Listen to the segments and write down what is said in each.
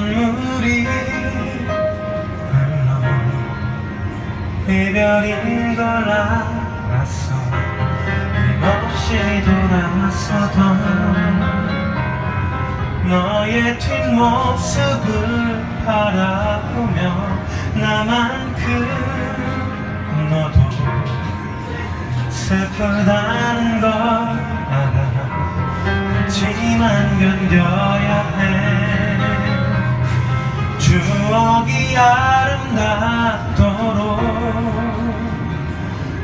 눈물이 흘러 이별인 걸 알았어. 힘없이 돌아서던 너의 뒷모습을 바라보며 나만큼 너도 슬프다는 걸 알아. 하지만 견뎌 이 아름답도록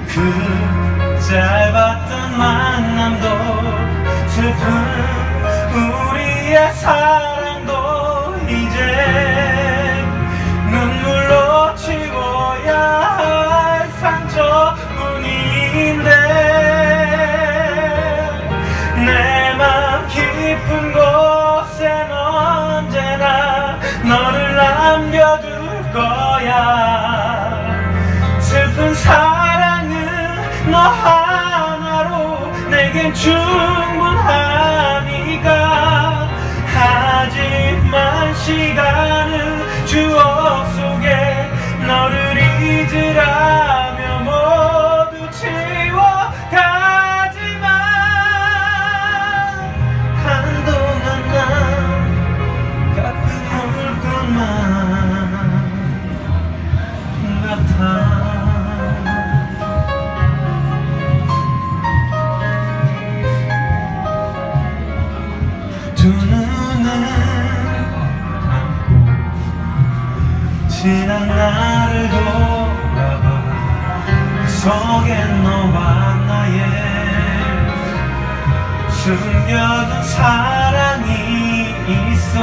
그 짧았던 만남도 슬픈 우리의 사 남겨둘 거야. 슬픈 사랑은 너 하나로 내겐 충분 지난 날을 돌아봐. 그 속엔 너와 나의 숨겨둔 사랑이 있어.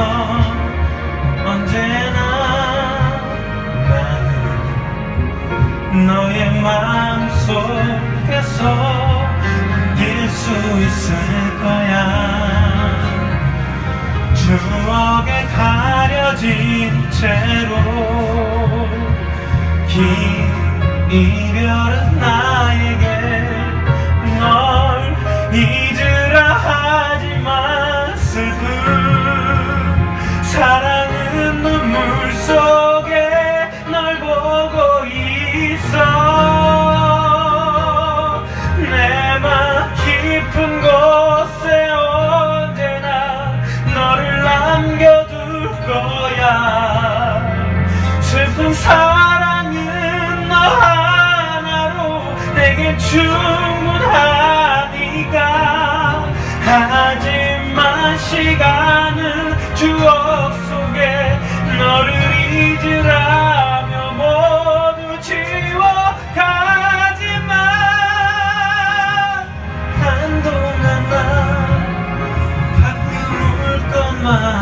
언제나 나는 너의 마음 속에서 채로 긴 이별은 나에게 널 잊으라 하지만 슬픈 사랑은 눈물 속에 널 보고 있어. 내 맘 깊은 모든 사랑은 너 하나로 내게 충분하니까. 하지만 시간은 주어 속에 너를 잊으라며 모두 지워가지만. 한동안 난 밖으로 울 것만